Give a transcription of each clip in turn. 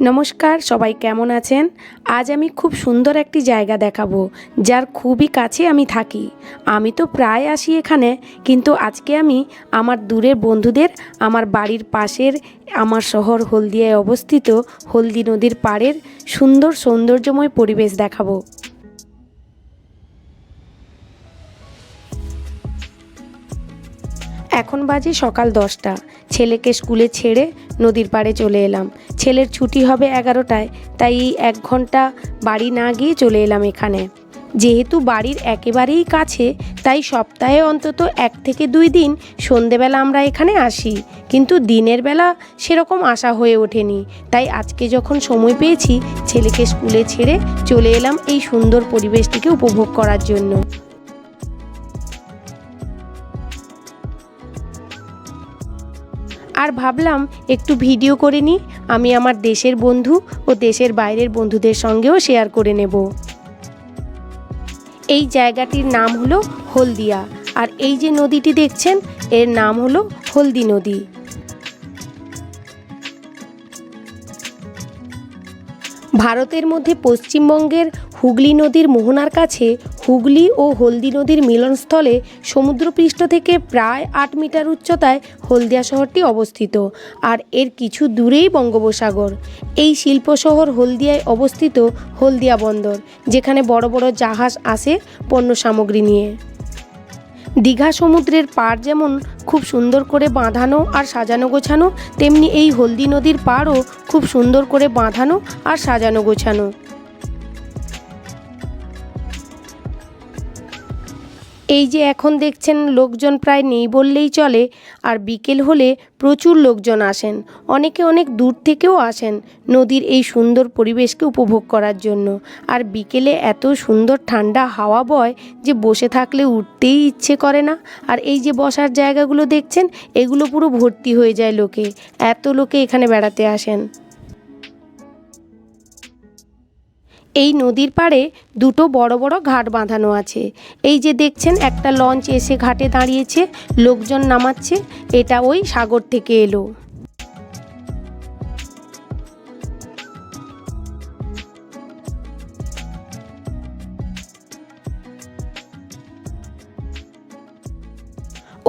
নমস্কার, সবাই কেমন আছেন? আজ আমি খুব সুন্দর একটি জায়গা দেখাবো, যার খুবই কাছে আমি থাকি। আমি তো প্রায় আসি এখানে, কিন্তু আজকে আমি আমার দূরের বন্ধুদের, আমার বাড়ির পাশের, আমার শহর হলদিয়ায় অবস্থিত হলদি নদীর পাড়ের সুন্দর সৌন্দর্যময় পরিবেশ দেখাবো। এখন বাজে সকাল দশটা। ছেলেকে স্কুলে ছেড়ে নদীর পাড়ে চলে এলাম। ছেলের ছুটি হবে এগারোটায়, তাই এই এক ঘণ্টা বাড়ি না গিয়ে চলে এলাম এখানে। যেহেতু বাড়ির একেবারেই কাছে, তাই সপ্তাহে অন্তত এক থেকে দুই দিন সন্ধেবেলা আমরা এখানে আসি। কিন্তু দিনের বেলা সেরকম আসা হয়ে ওঠেনি। তাই আজকে যখন সময় পেয়েছি, ছেলেকে স্কুলে ছেড়ে চলে এলাম এই সুন্দর পরিবেশটিকে উপভোগ করার জন্য। আর ভাবলাম একটু ভিডিও করে নিই। আমি আমার দেশের বন্ধু ও দেশের বাইরের বন্ধুদের সঙ্গেও শেয়ার করে নেব। এই জায়গাটির নাম হলো হলদিয়া। আর এই যে নদীটি দেখছেন, এর নাম হলো হলদি নদী। ভারতের মধ্যে পশ্চিমবঙ্গের হুগলি নদীর মোহনার কাছে হুগলি ও হলদি নদীর মিলনস্থলে সমুদ্রপৃষ্ঠ থেকে প্রায় আট মিটার উচ্চতায় হলদিয়া শহরটি অবস্থিত। আর এর কিছু দূরেই বঙ্গোপসাগর। এই শিল্প শহর হলদিয়ায় অবস্থিত হলদিয়া বন্দর, যেখানে বড় বড় জাহাজ আসে পণ্য সামগ্রী নিয়ে। দীঘা সমুদ্রের পাড় যেমন খুব সুন্দর করে বাঁধানো আর সাজানো গোছানো, তেমনি এই হলদি নদীর পাড়ও খুব সুন্দর করে বাঁধানো আর সাজানো গোছানো। এই যে এখন দেখছেন লোকজন প্রায় নেই বললেই চলে, আর বিকেল হলে প্রচুর লোকজন আসেন, অনেকে অনেক দূর থেকেও আসেন নদীর এই সুন্দর পরিবেশকে উপভোগ করার জন্য। আর বিকেলে এত সুন্দর ঠান্ডা হাওয়া বয় যে বসে থাকলে উঠতেই ইচ্ছে করে না। আর এই যে বসার জায়গাগুলো দেখছেন, এগুলো পুরো ভর্তি হয়ে যায় লোকে, এত লোকে এখানে বেড়াতে আসেন। এই নদীর পাড়ে দুটো বড় বড় ঘাট বাঁধানো আছে। এই যে দেখছেন, একটা লঞ্চ এসে ঘাটে দাঁড়িয়েছে, লোকজন নামাচ্ছে, এটা ওই সাগর থেকে এলো।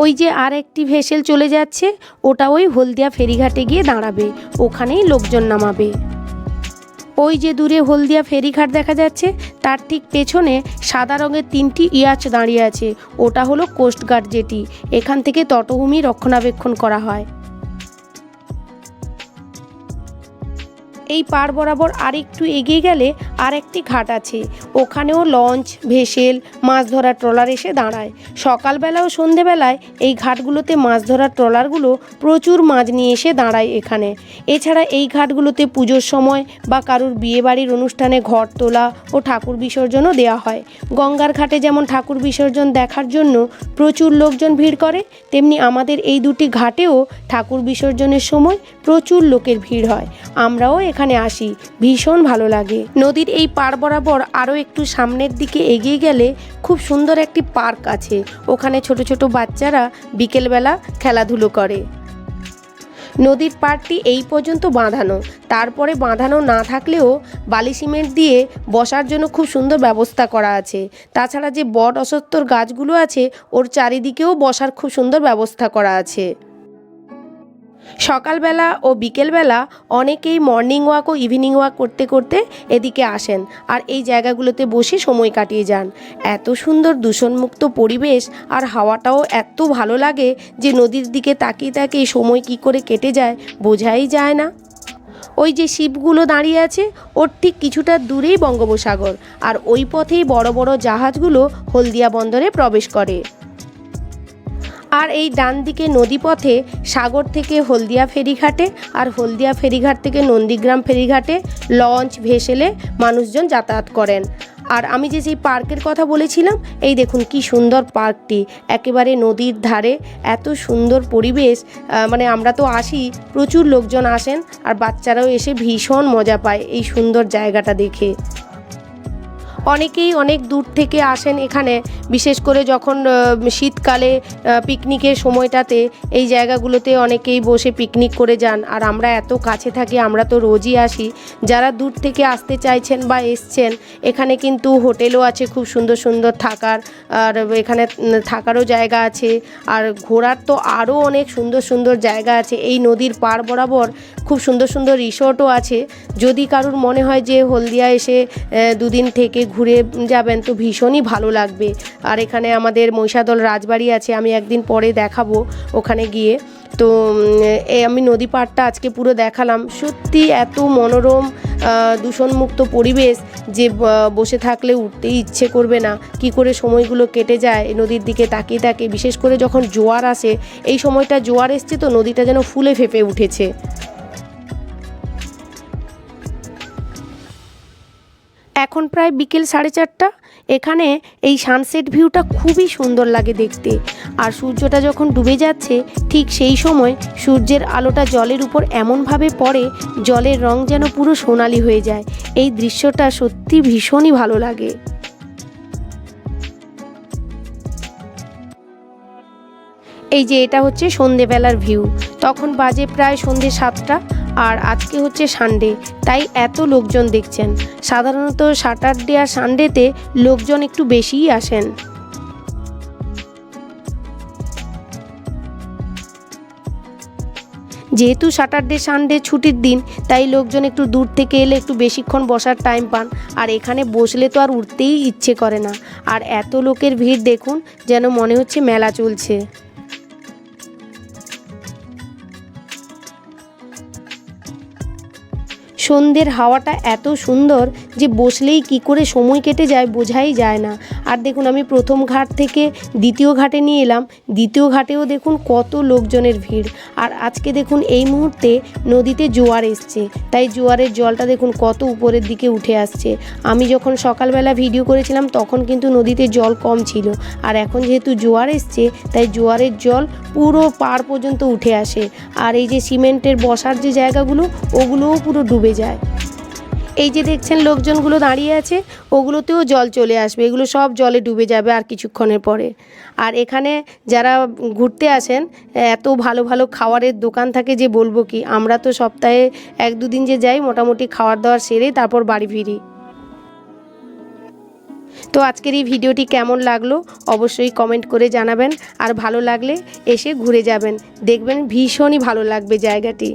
ওই যে আর একটি ভেসেল চলে যাচ্ছে, ওটা ওই হলদিয়া ফেরিঘাটে গিয়ে দাঁড়াবে, ওখানেই লোকজন নামাবে। ওই যে দূরে হলদিয়া ফেরিঘাট দেখা যাচ্ছে, তার ঠিক পেছনে সাদা রঙের তিনটি ইয়াচ দাঁড়িয়ে আছে। ওটা হলো কোস্টগার্ড যেটি এখান থেকে তটভূমি রক্ষণাবেক্ষণ করা হয়। এই পার বরাবর আরেকটু এগিয়ে গেলে আর একটি ঘাট আছে। ওখানেও লঞ্চ, ভেসেল, মাছ ধরার ট্রলার এসে দাঁড়ায়। সকালবেলা ও সন্ধেবেলায় এই ঘাটগুলোতে মাছ ধরার ট্রলারগুলো প্রচুর মাছ নিয়ে এসে দাঁড়ায় এখানে। এছাড়া এই ঘাটগুলোতে পুজোর সময় বা কারুর বিয়েবাড়ির অনুষ্ঠানে ঘর তোলা ও ঠাকুর বিসর্জনও দেওয়া হয়। গঙ্গার ঘাটে যেমন ঠাকুর বিসর্জন দেখার জন্য প্রচুর লোকজন ভিড় করে, তেমনি আমাদের এই দুটি ঘাটেও ঠাকুর বিসর্জনের সময় প্রচুর লোকের ভিড় হয়। আমরাও এখানে আসি, ভীষণ ভালো লাগে। নদীর এই পার বরাবর আরও একটু সামনের দিকে এগিয়ে গেলে খুব সুন্দর একটি পার্ক আছে। ওখানে ছোট ছোট বাচ্চারা বিকেলবেলা খেলাধুলো করে। নদীর পাড়টি এই পর্যন্ত বাঁধানো। তারপরে বাঁধানো না থাকলেও বালি সিমেন্ট দিয়ে বসার জন্য খুব সুন্দর ব্যবস্থা করা আছে। তাছাড়া যে বট অসত্তর গাছগুলো আছে, ওর চারিদিকেও বসার খুব সুন্দর ব্যবস্থা করা আছে। সকালবেলা ও বিকেলবেলা অনেকেই মর্নিং ওয়াক ও ইভিনিং ওয়াক করতে করতে এদিকে আসেন আর এই জায়গাগুলোতে বসে সময় কাটিয়ে যান। এত সুন্দর দূষণমুক্ত পরিবেশ আর হাওয়াটাও এত ভালো লাগে যে নদীর দিকে তাকিয়ে তাকিয়ে সময় কি করে কেটে যায় বোঝাই যায় না। ওই যে শিপগুলো দাঁড়িয়ে আছে, ওর ঠিক কিছুটা দূরেই বঙ্গোপসাগর আর ওই পথেই বড় বড় জাহাজগুলো হলদিয়া বন্দরে প্রবেশ করে। আর এই ডান দিকে নদীপথে সাগর থেকে হলদিয়া ফেরিঘাটে আর হলদিয়া ফেরিঘাট থেকে নন্দীগ্রাম ফেরিঘাটে লঞ্চ ভেসেলে মানুষজন যাতায়াত করেন। আর আমি যে সেই পার্কের কথা বলেছিলাম, এই দেখুন কি সুন্দর পার্কটি। একেবারে নদীর ধারে এত সুন্দর পরিবেশ মানে আমরা তো আসি, প্রচুর লোকজন আসেন আর বাচ্চারাও এসে ভীষণ মজা পায় এই সুন্দর জায়গাটা দেখে। অনেকেই অনেক দূর থেকে আসেন এখানে, বিশেষ করে যখন শীতকালে পিকনিকের সময়টাতে এই জায়গাগুলোতে অনেকেই বসে পিকনিক করে যান। আর আমরা এত কাছে থাকি, আমরা তো রোজই আসি। যারা দূর থেকে আসতে চাইছেন বা এসছেন, এখানে কিন্তু হোটেলও আছে খুব সুন্দর সুন্দর থাকার, আর এখানে থাকারও জায়গা আছে। আর ঘোরার তো আরও অনেক সুন্দর সুন্দর জায়গা আছে। এই নদীর পার বরাবর খুব সুন্দর সুন্দর রিসোর্টও আছে। যদি কারুর মনে হয় যে হলদিয়া এসে দুদিন থেকে ঘুরে যাবেন তো ভীষণই ভালো লাগবে। আর এখানে আমাদের মহিষাদল রাজবাড়ি আছে, আমি একদিন পরে দেখাবো ওখানে গিয়ে। তো আমি নদী পাড়টা আজকে পুরো দেখালাম। সত্যি এত মনোরম দূষণমুক্ত পরিবেশ যে বসে থাকলে উঠতেই ইচ্ছে করবে না। কি করে সময়গুলো কেটে যায়, নদীর দিকে তাকিয়ে তাকে বিশেষ করে যখন জোয়ার আসে, এই সময়টা জোয়ার এসছে তো নদীটা যেন ফুলে ফেঁপে উঠেছে। এখন প্রায় বিকেল সাড়ে চারটা। এখানে এই সানসেট ভিউটা খুবই সুন্দর লাগে দেখতে। আর সূর্যটা যখন ডুবে যাচ্ছে, ঠিক সেই সময় সূর্যের আলোটা জলের উপর এমনভাবে পড়ে, জলের রং যেন পুরো সোনালি হয়ে যায়। এই দৃশ্যটা সত্যি ভীষণই ভালো লাগে। এই যে এটা হচ্ছে সন্ধেবেলার ভিউ তখন বাজে প্রায় সন্ধে সাতটা। আর আজকে হচ্ছে সানডে তাই এত লোকজন দেখছেন। সাধারণত স্যাটারডে আর সানডেতে লোকজন একটু বেশিই আসেন। যেহেতু স্যাটারডে সানডে ছুটির দিন, তাই লোকজন একটু দূর থেকে এলে একটু বেশিক্ষণ বসার টাইম পান। আর এখানে বসলে তো আর উঠতেই ইচ্ছে করে না। আর এত লোকের ভিড় দেখুন, যেন মনে হচ্ছে মেলা চলছে। সন্ধ্যের হাওয়াটা এত সুন্দর যে বসলেই কি করে সময় কেটে যায় বোঝাই যায় না। আর দেখুন, আমি প্রথম ঘাট থেকে দ্বিতীয় ঘাটে নিয়ে এলাম। দ্বিতীয় ঘাটেও দেখুন কত লোকজনের ভিড়। আর আজকে দেখুন, এই মুহূর্তে নদীতে জোয়ার এসছে। তাই জোয়ারের জলটা দেখুন কত উপরের দিকে উঠে আসছে। আমি যখন সকালবেলা ভিডিও করেছিলাম, তখন কিন্তু নদীতে জল কম ছিল। আর এখন যেহেতু জোয়ার এসছে, তাই জোয়ারের জল পুরো পার পর্যন্ত উঠে আসে। আর এই যে সিমেন্টের বসার যে জায়গাগুলো, ওগুলোও পুরো ডুবে যায়। এই যে দেখছেন লোকজনগুলো দাঁড়িয়ে আছে, ওগুলোতেও জল চলে আসবে। এগুলো সব জলে ডুবে যাবে আর কিছুক্ষণের পরে। আর এখানে যারা ঘুরতে আসেন, এত ভালো ভালো খাবারের দোকান থাকে যে বলব কি, আমরা তো সপ্তাহে এক দুদিন যে যাই, মোটামুটি খাওয়ার দাওয়ার সেরে তারপর বাড়ি ফিরি। তো আজকের এই ভিডিওটি কেমন লাগল, অবশ্যই কমেন্ট করে জানাবেন। আর ভালো লাগলে এসে ঘুরে যাবেন। দেখবেন ভীষণই ভালো লাগবে জায়গাটি।